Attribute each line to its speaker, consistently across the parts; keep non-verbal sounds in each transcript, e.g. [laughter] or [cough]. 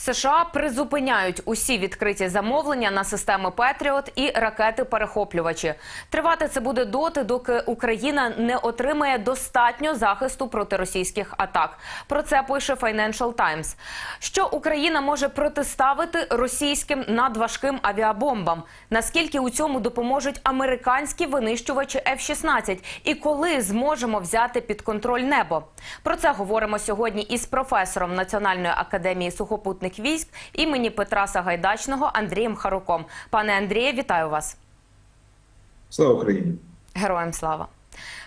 Speaker 1: США призупиняють усі відкриті замовлення на системи Петріот і ракети-перехоплювачі. Тривати це буде доти, доки Україна не отримає достатньо захисту проти російських атак. Про це пише Financial Times. Що Україна може протиставити російським надважким авіабомбам? Наскільки у цьому допоможуть американські винищувачі F-16? І коли зможемо взяти під контроль небо? Про це говоримо сьогодні із професором Національної академії сухопутних військ імені Петра Сагайдачного Андрієм Харуком. Пане Андріє, вітаю вас.
Speaker 2: Слава Україні!
Speaker 1: Героям слава.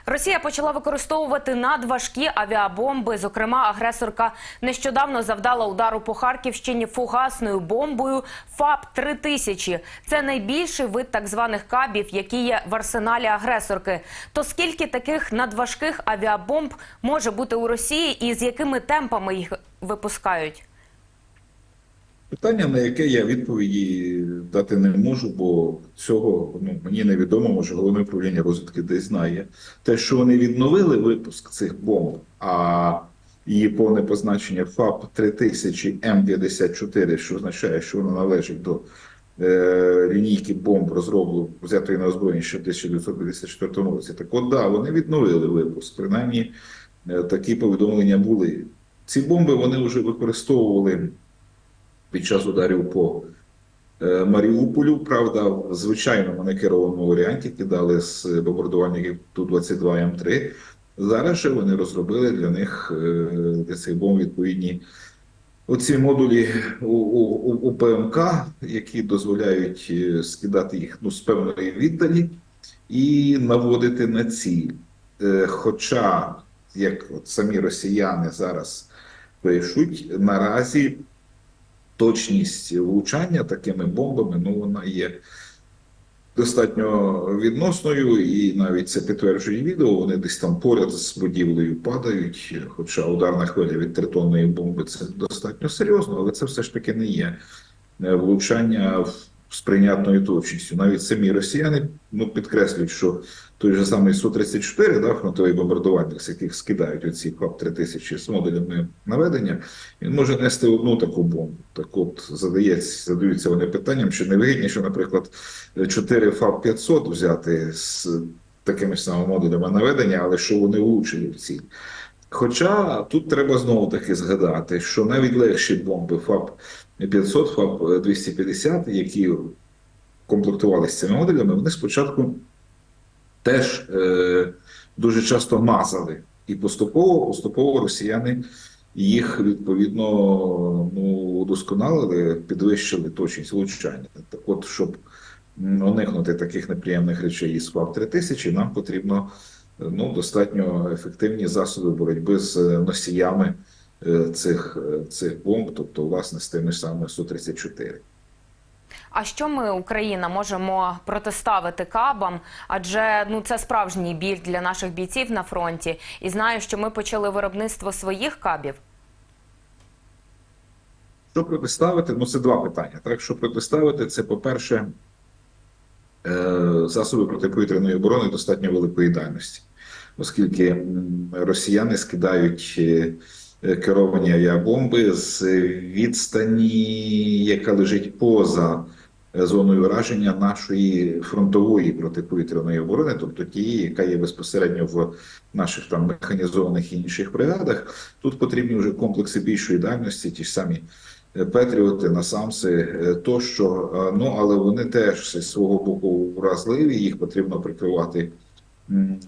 Speaker 1: Росія почала використовувати надважкі авіабомби. Зокрема, агресорка нещодавно завдала удару по Харківщині фугасною бомбою ФАП 3000 Це найбільший вид так званих кабів, які є в арсеналі агресорки. То скільки таких надважких авіабомб може бути у Росії, і з якими темпами їх випускають?
Speaker 2: Питання, на яке я відповіді дати не можу, бо цього ну, мені невідомо, може головне управління розвідки десь знає. Те, що вони відновили випуск цих бомб, а її повне позначення ФАП 3000 М54, що означає, що вона належить до е, лінійки бомб розроблу взятої на озброєння ще в 1954 році. Так от, да, вони відновили випуск. Принаймні е, такі повідомлення були. Ці бомби вони вже використовували під час ударів по е, Маріуполю. Правда, в звичайному некерованому варіанті кидали з бомбардувальників Ту-22 М3. Зараз же вони розробили для них е, для цих бомб відповідні оці модулі у, у, у- ПМК, які дозволяють е, скидати їх ну, з певної віддалі і наводити на ціль. Хоча, як от самі росіяни зараз пишуть, наразі точність влучання такими бомбами, ну вона є достатньо відносною, і навіть це підтверджує відео. Вони десь там поряд з будівлею падають. Хоча ударна хвиля від тритонної бомби це достатньо серйозно, але це все ж таки не є е, влучання з прийнятною точністю. Навіть самі росіяни ну, підкреслюють, що той же самий Су-34, да, фронтовий бомбардувальник, з яких скидають оці ФАП 3000 з модулями наведення, він може нести одну таку бомбу. Так от задається, задаються вони питанням, чи не вигідніше, наприклад, 4 ФАП 500 взяти з такими ж самими модулями наведення, але що вони влучили в ціль. Хоча тут треба знову таки згадати, що навіть легші бомби ФАП 500, ФАП 250, які комплектувалися цими модулями, вони спочатку теж е, дуже часто мазали. І поступово, поступово росіяни їх відповідно ну, удосконалили, підвищили точність влучання. Так от, щоб уникнути таких неприємних речей із ФАП 3000, нам потрібно ну, достатньо ефективні засоби боротьби з е, носіями е, цих, е, цих бомб, тобто, власне, з тими ж самими Су-34.
Speaker 1: А що ми, Україна, можемо протиставити кабам? Адже ну це справжній біль для наших бійців на фронті. І знаю, що ми почали виробництво своїх кабів.
Speaker 2: Що протиставити? Ну, це два питання. Так, що протиставити, це, по-перше, е, засоби протиповітряної оборони достатньо великої дальності, оскільки росіяни скидають е, керовані авіабомби з відстані, яка лежить поза зоною враження нашої фронтової протиповітряної оборони, тобто тієї, яка є безпосередньо в наших там механізованих і інших бригадах. Тут потрібні вже комплекси більшої дальності, ті ж самі. Петріоти, насамси е, тощо. Е, Ну але вони теж з свого боку вразливі. Їх потрібно прикривати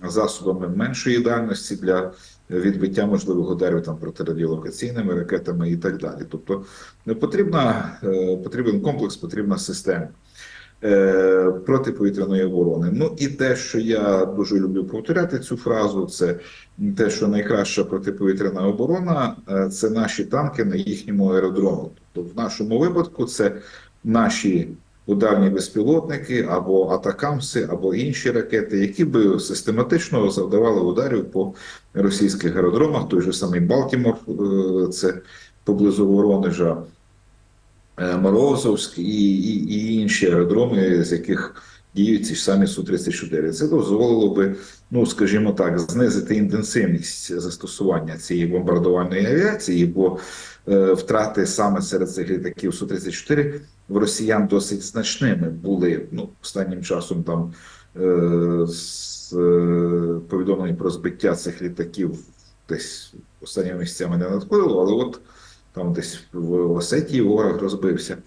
Speaker 2: засобами меншої дальності для відбиття можливих ударів там протирадіолокаційними ракетами і так далі. Тобто не потрібна е, потрібен комплекс, потрібна система. е, Протиповітряної оборони. Ну і те, що я дуже люблю повторяти цю фразу, це те, що найкраща протиповітряна оборона е, це наші танки на їхньому аеродрому. Тобто, в нашому випадку це наші ударні безпілотники або атакамси, або інші ракети, які би систематично завдавали ударів по російських аеродромах. Той же самий Балтімор, е, це поблизу Воронежа. е, Морозовськ і, і, і інші аеродроми, з яких діють ці ж самі Су-34. Це дозволило би ну скажімо так, знизити інтенсивність застосування цієї бомбардувальної авіації, бо е, втрати саме серед цих літаків Су-34 в росіян досить значними були. Ну, останнім часом там е, з е, повідомлень про збиття цих літаків десь останніми місяцями не надходило, але от там десь в Осетії ворог розбився.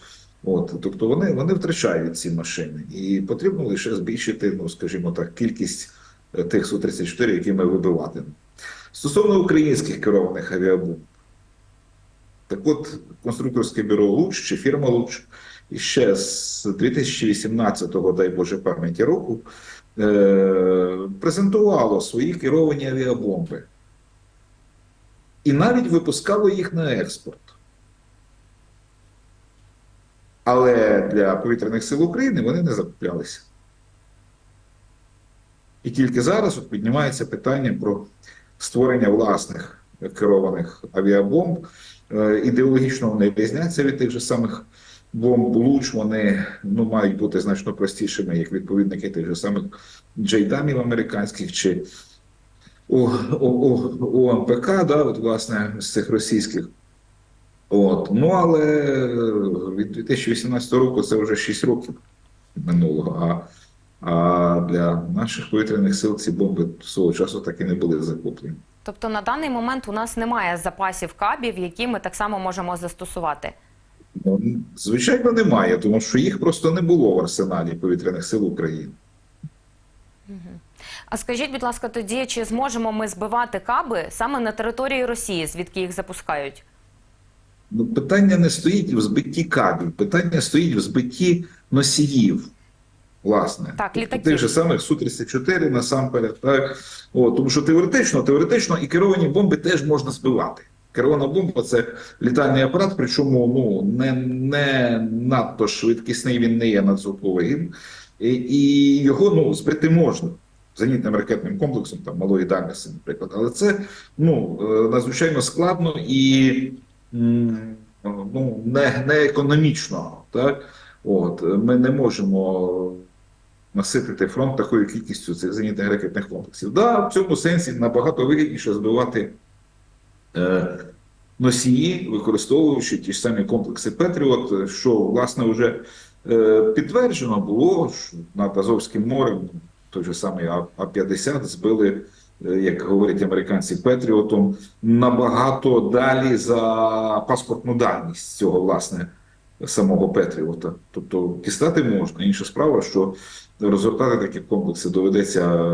Speaker 2: От, тобто вони, вони втрачають ці машини, і потрібно лише збільшити, ну скажімо так, кількість е, тих Су-34, які ми вибиватимемо. Стосовно українських керованих авіабомб, так от конструкторське бюро Луч чи фірма Луч іще з 2018-го, дай Боже пам'яті року, е- презентувало свої керовані авіабомби. І навіть випускало їх на експорт. Але для повітряних сил України вони не закуплялися. І тільки зараз от піднімається питання про створення власних керованих авіабомб. Е, Ідеологічно вони різняться від тих же самих бомб луч. Вони ну, мають бути значно простішими, як відповідники тих же самих джейдамів американських чи ОМПК, да, от, власне, з цих російських. От. Ну, але від 2018 року це вже 6 років минулого. А, а для наших повітряних сил ці бомби свого часу так і не були закуплені.
Speaker 1: Тобто на даний момент у нас немає запасів кабів, які ми так само можемо застосувати.
Speaker 2: Ну, звичайно, немає, тому що їх просто не було в арсеналі повітряних сил України.
Speaker 1: А скажіть, будь ласка, тоді чи зможемо ми збивати каби саме на території Росії, звідки їх запускають?
Speaker 2: Ну, питання не стоїть в збитті кабів, питання стоїть в збитті носіїв. Власне,
Speaker 1: Так,
Speaker 2: Тобто
Speaker 1: літаків.
Speaker 2: тих же самих Су-34 насамперед. Так? О, тому що теоретично, теоретично і керовані бомби теж можна збивати. Керована бомба це літальний апарат, причому ну, не, не надто швидкісний, він не є надзвуковим. І, і його ну, збити можна зенітним ракетним комплексом там, малої дальності, наприклад. Але це ну, е, надзвичайно складно і ну, не, не економічно. Так? От, ми не можемо наситити фронт такою кількістю цих зенітних ракетних комплексів. Да, в цьому сенсі набагато вигідніше збивати е, носії, використовуючи ті ж самі комплекси Петріот, що власне вже е, підтверджено було що над Азовським морем. Той же самий А- А-50 збили, як говорять американці, Петріотом набагато далі за паспортну дальність цього власне самого Петріота. Тобто дістати можна. Інша справа, що розгортати такі комплекси доведеться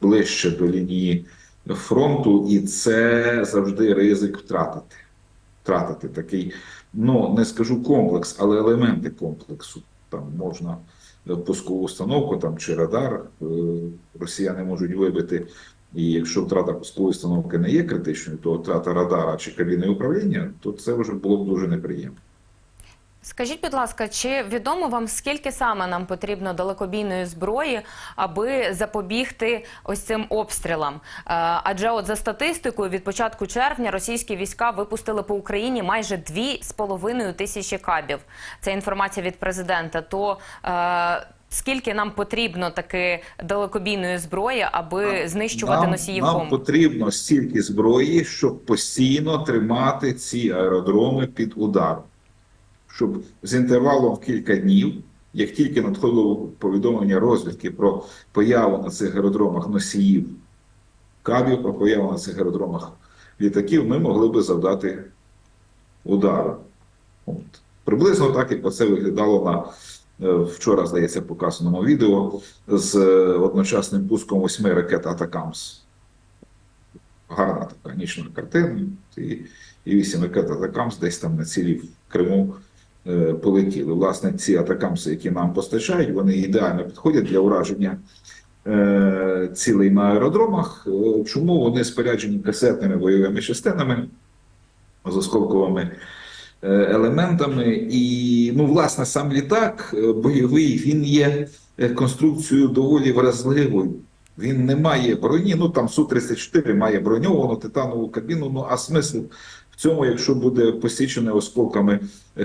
Speaker 2: ближче до лінії фронту, і це завжди ризик втратити. Втратити такий, ну не скажу комплекс, але елементи комплексу. Там можна е, пускову установку там, чи радар е, росіяни можуть вибити. І якщо втрата пускової установки не є критичною, то втрата радара чи кабіни управління, то це вже було б дуже неприємно.
Speaker 1: Скажіть, будь ласка, чи відомо вам скільки саме нам потрібно далекобійної зброї, аби запобігти ось цим обстрілам? Е, Адже от за статистикою від початку червня російські війська випустили по Україні майже 2,5 тисячі кабів. Це інформація від президента. То е, скільки нам потрібно таки далекобійної зброї, аби знищувати
Speaker 2: нам,
Speaker 1: носіїв
Speaker 2: нам
Speaker 1: бомб?
Speaker 2: потрібно стільки зброї, щоб постійно тримати ці аеродроми під ударом. Щоб з інтервалом в кілька днів, як тільки надходило повідомлення розвідки про появу на цих аеродромах носіїв кабів, про появу на цих аеродромах літаків, ми могли би завдати удару. От. Приблизно так, як це виглядало на вчора, здається, показаному відео з е, одночасним пуском восьми ракет Атакамс. Гарна така нічна картина. І, і вісім ракет Атакамс десь там на цілі в Криму е, полетіли. Власне, ці атакамси, які нам постачають, вони ідеально підходять для ураження е, цілей на аеродромах. Е, Чому вони споряджені касетними бойовими частинами з осколковими е, елементами? І, ну, власне, сам літак е, бойовий він є е, конструкцією доволі вразливою. Він не має броні. Ну там Су-34 має броньовану титанову кабіну. Ну а смисл В цьому, якщо буде посічене осколками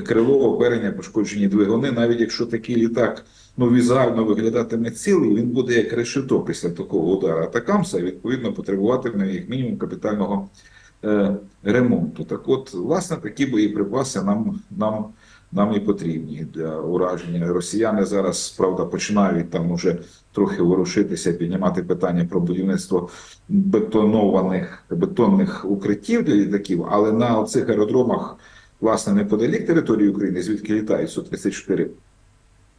Speaker 2: крило, оперення, пошкоджені двигуни, навіть якщо такий літак ну, візуально виглядатиме цілий, він буде як решето після такого удара атакамса, і відповідно потребуватиме як мінімум капітального е, ремонту. Так от, власне, такі боєприпаси нам, нам, нам і потрібні для ураження. Росіяни зараз, правда, починають там уже трохи ворушитися, піднімати питання про будівництво бетонованих бетонних укриттів для літаків, але на цих аеродромах, власне, неподалік території України, звідки літають Су-34,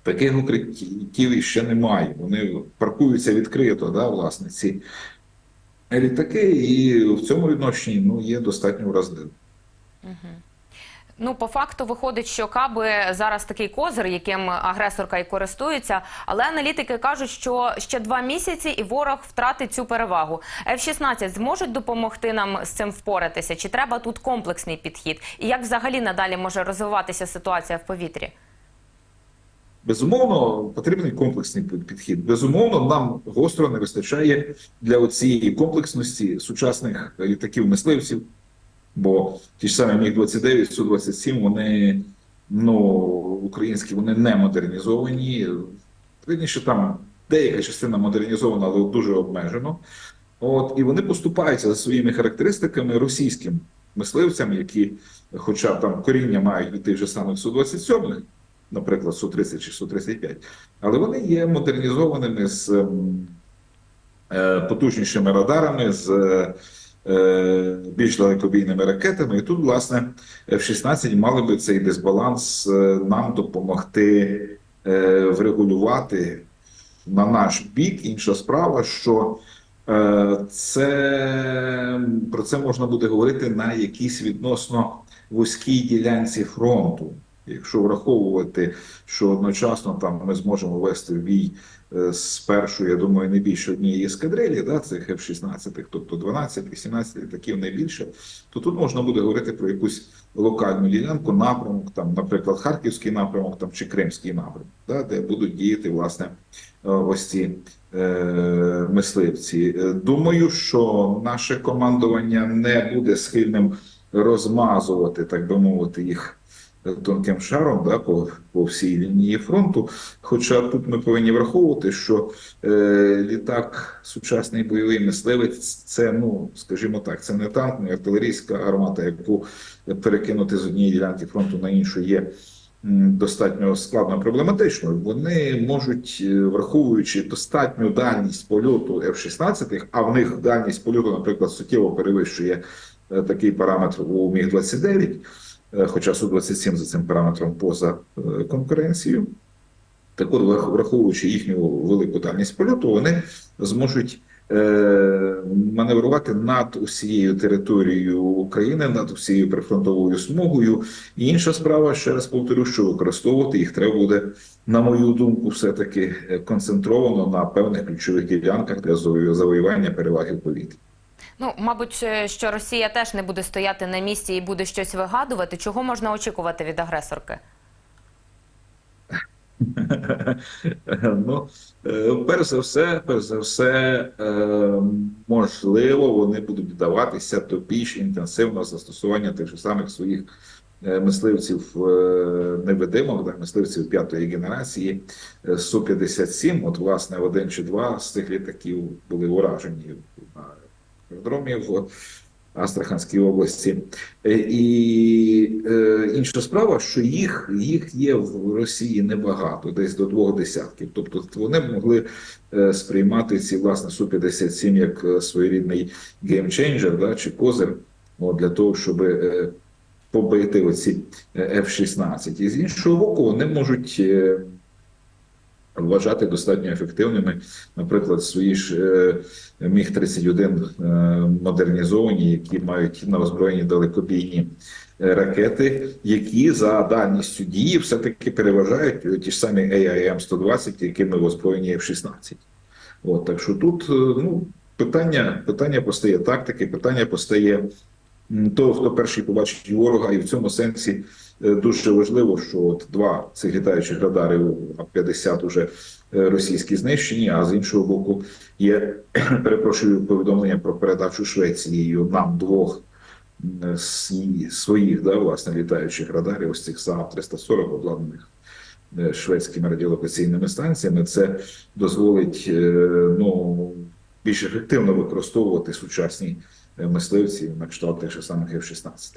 Speaker 2: таких укриттів ще немає. Вони паркуються відкрито, да, власне, ці літаки, і в цьому відношенні ну, є достатньо вразливі.
Speaker 1: Ну, по факту виходить, що каби зараз такий козир, яким агресорка і користується. Але аналітики кажуть, що ще два місяці і ворог втратить цю перевагу. F-16 зможуть допомогти нам з цим впоратися? Чи треба тут комплексний підхід? І як взагалі надалі може розвиватися ситуація в повітрі?
Speaker 2: Безумовно, потрібний комплексний підхід. Безумовно, нам гостро не вистачає для цієї комплексності сучасних літаків мисливців, бо ті ж самі міг 29 су 27 вони ну українські, вони не модернізовані. Вірніше, там деяка частина модернізована, але дуже обмежено. От і вони поступаються за своїми характеристиками російським мисливцям, які, хоча там коріння мають від тих же самих су 27 наприклад, Су-30 чи Су-35, але вони є модернізованими з ем, е, потужнішими радарами, з е, більш далекобійними ракетами. І тут, власне, F-16 мали би цей дисбаланс е, нам допомогти е, врегулювати на наш бік. Інша справа, що е, це про це можна буде говорити на якійсь відносно вузькій ділянці фронту. Якщо враховувати, що одночасно там ми зможемо вести бій е, з першої, я думаю, не більше однієї ескадрилі, да, цих F-16, тобто 12-18 літаків не більше, то тут можна буде говорити про якусь локальну ділянку, напрямок, там, наприклад, Харківський напрямок там, чи Кримський напрямок, да, де будуть діяти власне е, ось ці е, мисливці. Е, Думаю, що наше командування не буде схильним розмазувати, так би мовити, їх тонким шаром да, по, по всій лінії фронту. Хоча тут ми повинні враховувати, що е, літак, сучасний бойовий мисливець, це, ну скажімо так, це не танк, не артилерійська гармата, яку перекинути з однієї ділянки фронту на іншу є достатньо складно проблематично. Вони можуть, е, враховуючи достатню дальність польоту F-16, а в них дальність польоту, наприклад, суттєво перевищує е, такий параметр у Міг 29 е, хоча Су-27 за цим параметром поза е, конкуренцією. Так от, враховуючи їхню велику дальність польоту, вони зможуть е, маневрувати над усією територією України, над усією прифронтовою смугою. І інша справа, ще раз повторю, що використовувати їх треба буде, на мою думку, все-таки е, концентровано на певних ключових ділянках для завоювання- переваги в повітрі.
Speaker 1: Ну, мабуть, е, що Росія теж не буде стояти на місці і буде щось вигадувати. Чого можна очікувати від агресорки? [laughs]
Speaker 2: Ну, е, перш за все, перш за все, е, можливо, вони будуть вдаватися до більш інтенсивного застосування тих же самих своїх мисливців невидимок, мисливців п'ятої генерації е, Су-57. От, власне, один чи два з цих літаків були уражені на аеродромі в Астраханській області. Е, І е, інша справа, що їх, їх є в Росії небагато, десь до двох десятків. Тобто вони могли е, сприймати ці власне Су-57 як е, своєрідний геймченджер да, чи козир от, для того, щоб побити оці е, F-16. І з іншого боку, вони можуть. Вважати достатньо ефективними, наприклад, свої ж е, міг 31 е, модернізовані, які мають на озброєнні далекобійні е, ракети, які за дальністю дії все-таки переважають е, ті ж самі AIM-120, якими озброєні F-16. От так що тут ну питання, питання постає тактики, питання постає того, хто перший побачить ворога, і в цьому сенсі е, дуже важливо, що от два цих літаючих радарів А-50 уже е, російські знищені, а з іншого боку є [clears throat] перепрошую повідомлення про передачу Швецією нам двох своїх да, власне літаючих радарів, ось цих СААП 340 обладнаних е, шведськими радіолокаційними станціями, це дозволить е, ну, більш ефективно використовувати сучасні е, мисливці на кшталт тих же самих F-16.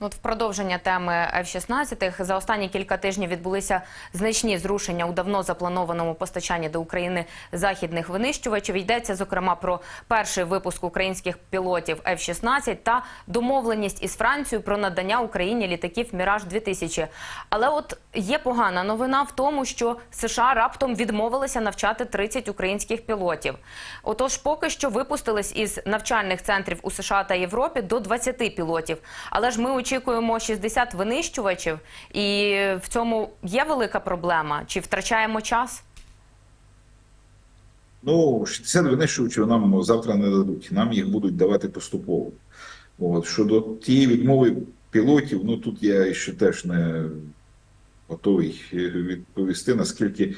Speaker 1: Ну, От в продовження теми F-16 за останні кілька тижнів відбулися значні зрушення у давно запланованому постачанні до України західних винищувачів. Йдеться зокрема про перший випуск українських пілотів F-16 та домовленість із Францією про надання Україні літаків Міраж 2000 Але от є погана новина в тому, що США раптом відмовилися навчати 30 українських пілотів. Отож, поки що випустились із навчальних центрів у США та Європі до 20 пілотів. Але ж ми очікуємо 60 винищувачів, і в цьому є велика проблема. Чи втрачаємо час?
Speaker 2: Ну, 60 винищувачів нам завтра не дадуть. Нам їх будуть давати поступово. От. Щодо тієї відмови пілотів, ну тут я ще теж не готовий відповісти, наскільки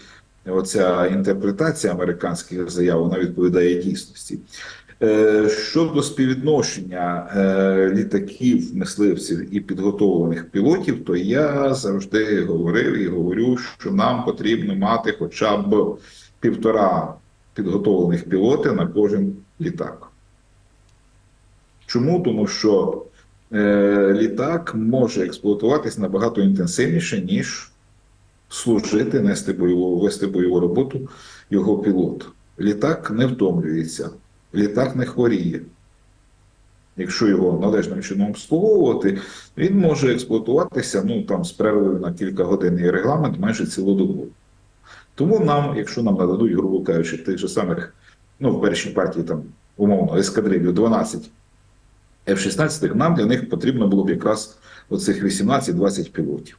Speaker 2: оця інтерпретація американських заяв вона відповідає дійсності. Е, Щодо співвідношення е, літаків, мисливців і підготовлених пілотів, то я завжди говорив і говорю, що нам потрібно мати хоча б півтора підготовлених пілоти на кожен літак. Чому? Тому що е, літак може експлуатуватись набагато інтенсивніше, ніж служити, нести бойову, вести бойову роботу його пілот. Літак не втомлюється, літак не хворіє. Якщо його належним чином обслуговувати, він може експлуатуватися ну, там, з перервою на кілька годин і регламент майже цілодобово. Тому нам, якщо нам нададуть, грубо кажучи, тих же самих, ну, в першій партії там, умовно, ескадрилью 12 F-16, нам для них потрібно було б якраз оцих 18-20 пілотів.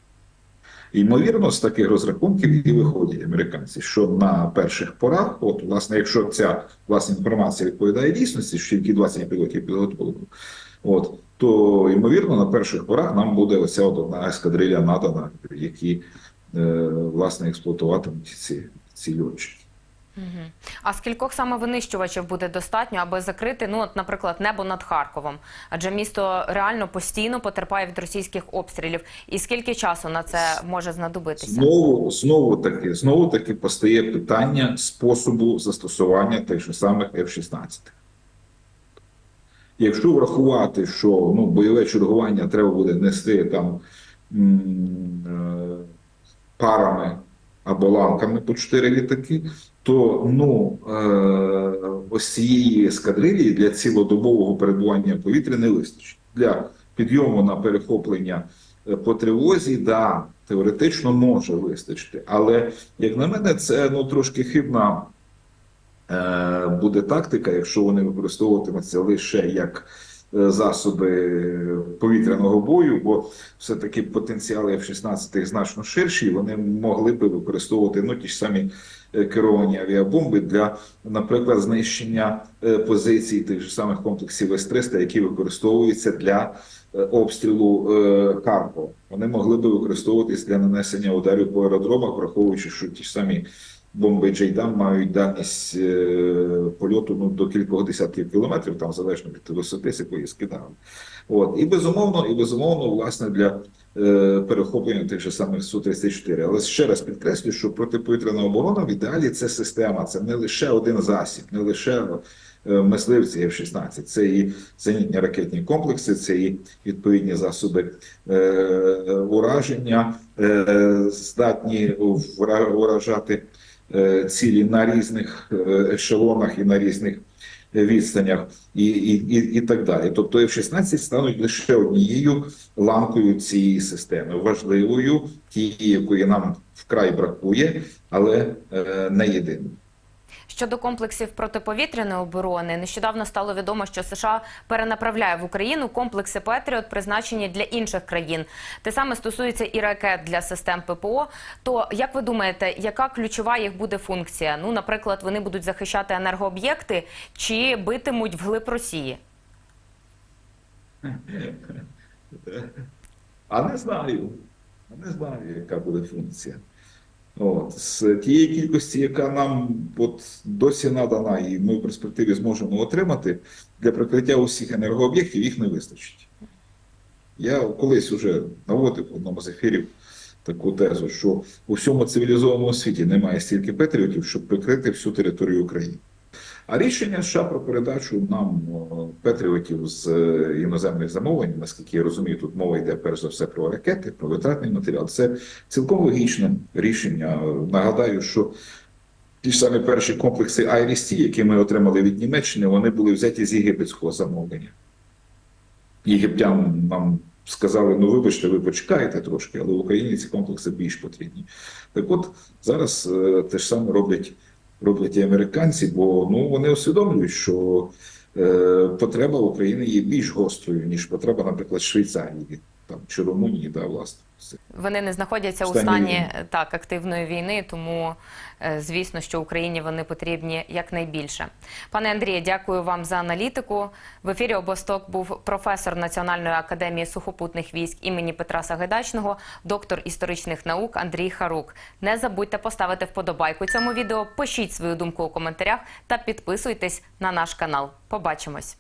Speaker 2: Ймовірно, з таких розрахунків і виходять американці, що на перших порах, от, власне, якщо ця власне інформація відповідає дійсності, що тільки 20 пілотів підготовлено, от, то ймовірно на перших порах нам буде оця одна ескадрилья надана, які е, власне експлуатуватимуть ці, ці льотчики.
Speaker 1: Угу. А скількох саме винищувачів буде достатньо, аби закрити, ну, от, наприклад, небо над Харковом? Адже місто реально постійно потерпає від російських обстрілів. І скільки часу на це може знадобитися?
Speaker 2: Знову, знову таки, знову таки постає питання способу застосування тих же самих F-16. Якщо врахувати, що ну, бойове чергування треба буде нести там е, парами або ланками по 4 літаки, то ну, е, ось цієї ескадрилії для цілодобового перебування в повітрі не вистачить. Для підйому на перехоплення е, по тривозі, да, теоретично може вистачити. Але, як на мене, це ну, трошки хибна е, буде тактика, якщо вони використовуватимуться лише як засоби повітряного бою, бо все-таки потенціали F-16 значно ширші, вони могли би використовувати ну, ті ж самі е, керовані авіабомби для, наприклад, знищення е, позицій тих же самих комплексів С-300, які використовуються для е, обстрілу е, Харкова. Вони могли би використовуватись для нанесення ударів по аеродромах, враховуючи, що ті ж самі бомби Джейдам мають дальність е, польоту ну, до кількох десятків кілометрів, там залежно від висоти, з якої скидали. От і безумовно, і безумовно, власне, для е, перехоплення тих же самих Су-34. Але ще раз підкреслю, що протиповітряна оборона в ідеалі це система, це не лише один засіб, не лише е, мисливці F-16, це і зенітні ракетні комплекси, це і відповідні засоби е, ураження, е, здатні вра- уражати е, цілі на різних е, ешелонах і на різних відстанях, і, і, і, і так далі. Тобто F-16 стануть лише однією ланкою цієї системи, важливою, тієї, якої нам вкрай бракує, але е, не єдиною.
Speaker 1: Щодо комплексів протиповітряної оборони, нещодавно стало відомо, що США перенаправляє в Україну комплекси Петріот, призначені для інших країн. Те саме стосується і ракет для систем ППО. То як ви думаєте, яка ключова їх буде функція? Ну, наприклад, вони будуть захищати енергооб'єкти чи битимуть вглиб Росії?
Speaker 2: А не знаю. А не знаю, яка буде функція. От, з тієї кількості, яка нам от досі надана, і ми в перспективі зможемо отримати, для прикриття усіх енергооб'єктів їх не вистачить. Я колись вже наводив в одному з ефірів таку тезу, що у всьому цивілізованому світі немає стільки патріотів, щоб прикрити всю територію України. А рішення США про передачу нам о, патріотів з е, іноземних замовлень, наскільки я розумію, тут мова йде перш за все про ракети, про витратний матеріал. Це цілком логічне рішення. Нагадаю, що ті ж самі перші комплекси IRIS-T, які ми отримали від Німеччини, вони були взяті з єгипетського замовлення. Єгиптян нам сказали: ну вибачте, ви почекаєте трошки, але в Україні ці комплекси більш потрібні. Так от зараз е, те ж саме роблять, роблять і американці, бо ну вони усвідомлюють, що е, потреба України є більш гострою, ніж потреба, наприклад, Швейцарії там, чи Румунії, да, власне.
Speaker 1: Вони не знаходяться у
Speaker 2: Стані
Speaker 1: стані
Speaker 2: війни.
Speaker 1: е, так активної війни, тому е, звісно, що Україні вони потрібні якнайбільше. Пане Андріє, дякую вам за аналітику. В ефірі обосток був професор Національної академії сухопутних військ імені Петра Сагайдачного, доктор історичних наук Андрій Харук. Не забудьте поставити вподобайку цьому відео, пишіть свою думку у коментарях та підписуйтесь на наш канал. Побачимось.